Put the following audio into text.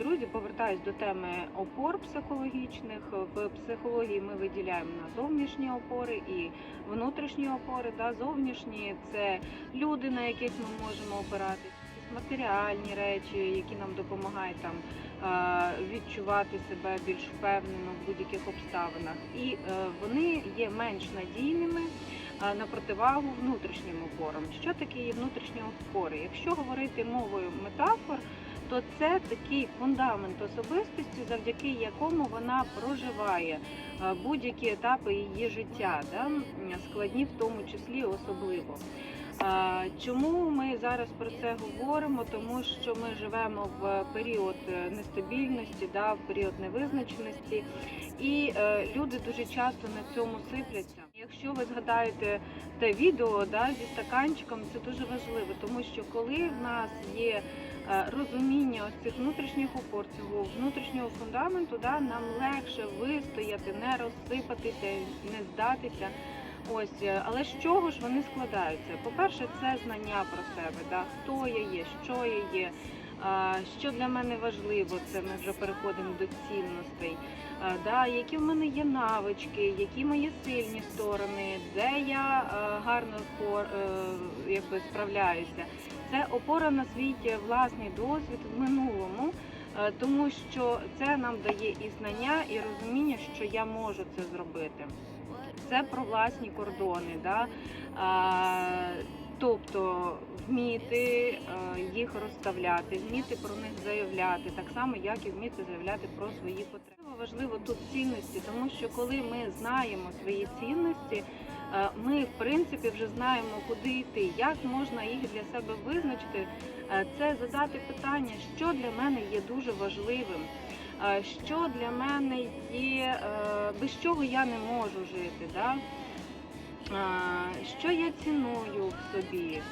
Друзі, повертаюсь до теми опор психологічних. В психології ми виділяємо на зовнішні опори і внутрішні опори. Да, зовнішні це люди, на яких ми можемо опиратися, матеріальні речі, які нам допомагають там відчувати себе більш впевнено в будь-яких обставинах. І е, вони є менш надійними на противагу внутрішнім опорам. Що таке є внутрішні опори? Якщо говорити мовою метафор, то це такий фундамент особистості, завдяки якому вона проживає е, будь-які етапи її життя, да? складні в тому числі особливо. Е, Чому ми зараз про це говоримо? Тому що ми живемо в період е, нестабільності, да, в період невизначеності, і люди дуже часто на цьому сипляться. Якщо ви згадаєте те відео да, зі стаканчиком, це дуже важливо, тому що коли в нас є розуміння ось цих внутрішніх опор, цього внутрішнього фундаменту, да, нам легше вистояти, не розсипатися, не здатися. Ось, е, але з чого ж вони складаються? По-перше, це знання про себе, да, хто я є, що я є, що для мене важливо, це ми вже переходимо до цінностей. Да, які в мене є навички, які мої сильні сторони, де я гарно е, якби справляюся. Це опора на свій власний досвід в минулому, е, тому що це нам дає і знання, і розуміння, що я можу це зробити. Це про власні кордони, да? Тобто вміти е, їх розставляти, вміти про них заявляти, так само як і вміти заявляти про свої потреби. Важливо тут цінності, тому що коли ми знаємо свої цінності, е, ми в принципі вже знаємо, куди йти, як можна їх для себе визначити. Е, Це задати питання, що для мене є дуже важливим. Що для мене є, без чого я не можу жити, да? Що я ціную в собі,